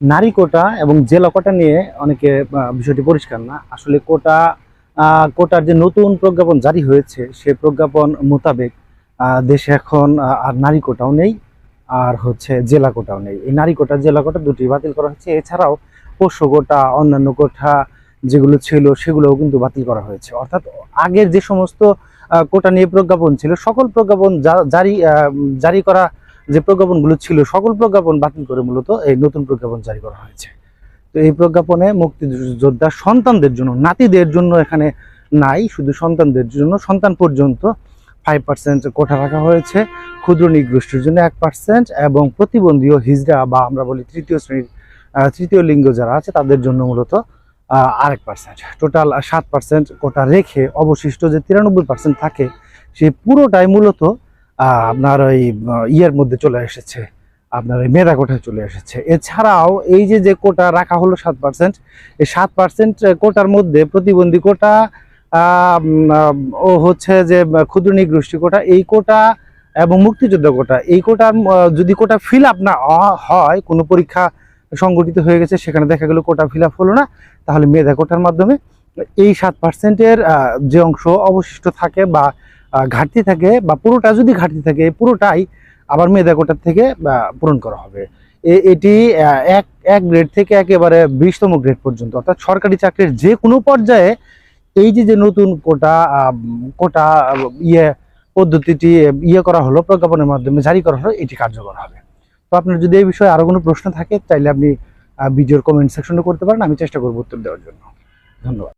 নারী কোটা এবং জেলা কোটা নিয়ে অনেকে বিষয়টি পরিষ্কার না। আসলে কোটা কোটার যে নতুন প্রজ্ঞাপন জারি হয়েছে, সে প্রজ্ঞাপন মোতাবেক দেশে এখন আর নারী কোটাও নেই, আর হচ্ছে জেলা কোটাও নেই। এই নারী কোটা, জেলা কোটা দুটি বাতিল করা হয়েছে। এছাড়াও পোষ্য কোটা, অন্যান্য কোঠা যেগুলো ছিল, সেগুলোও কিন্তু বাতিল করা হয়েছে। অর্থাৎ আগের যে সমস্ত কোটা নিয়ে প্রজ্ঞাপন ছিল, সকল প্রজ্ঞাপন জারি জারি করা যে প্রজ্ঞাপনগুলো ছিল, সকল প্রজ্ঞাপন বাতিল করে মূলত এই নতুন প্রজ্ঞাপন জারি করা হয়েছে। তো এই প্রজ্ঞাপনে মুক্তিযোদ্ধা সন্তানদের জন্য, নাতিদের জন্য এখানে নাই, শুধু সন্তানদের জন্য, সন্তান পর্যন্ত ফাইভ পার্সেন্ট কোঠা রাখা হয়েছে। ক্ষুদ্র নিগোষ্ঠীর জন্য এক পার্সেন্ট এবং প্রতিবন্ধী হিজড়া বা আমরা বলি তৃতীয় শ্রেণির তৃতীয় লিঙ্গ যারা আছে, তাদের জন্য মূলত আরেক পার্সেন্ট টোটাল সাত পার্সেন্ট কোটা রেখে অবশিষ্ট যে তিরানব্বই পার্সেন্ট থাকে সেই পুরোটাই মূলত আপনার ওই ইয়ের মধ্যে চলে এসেছে, আপনার এই মেধা কোটায় চলে এসেছে। এছাড়াও এই যে যে কোটা রাখা হলো সাত পার্সেন্ট এই সাত পার্সেন্ট কোটার মধ্যে প্রতিবন্ধী কোটা ও হচ্ছে যে, ক্ষুদ্র নিগোষ্ঠী কোটা, এই কোটা এবং মুক্তিযোদ্ধা কোটা, এই কোটার যদি কোটা ফিল আপ না হয়, কোনো পরীক্ষা সংগঠিত হয়ে গেছে, সেখানে দেখা গেল কোটা ফিল আপ হলো না, তাহলে মেধা কোটার মাধ্যমে এই সাত পার্সেন্টের যে অংশ অবশিষ্ট থাকে বা ঘাটতি থাকে বা পুরোটা যদি ঘাটতি থাকে পুরোটাই আবার মেধা কোটার থেকে পূরণ করা হবে। এটি এক এক গ্রেড থেকে একেবারে বিশতম গ্রেড পর্যন্ত। অর্থাৎ সরকারি চাকরির যে কোনো পর্যায়ে এই যে যে নতুন কোটা কোটা ইয়ে পদ্ধতিটি ইয়ে করা হলো, প্রজ্ঞাপনের মাধ্যমে জারি করা হলো, এটি কার্যকর হবে। তো আপনার যদি এই বিষয়ে আরও কোনো প্রশ্ন থাকে, চাইলে আপনি ভিডিওর কমেন্ট সেকশনে করতে পারেন। আমি চেষ্টা করব উত্তর দেওয়ার জন্য। ধন্যবাদ।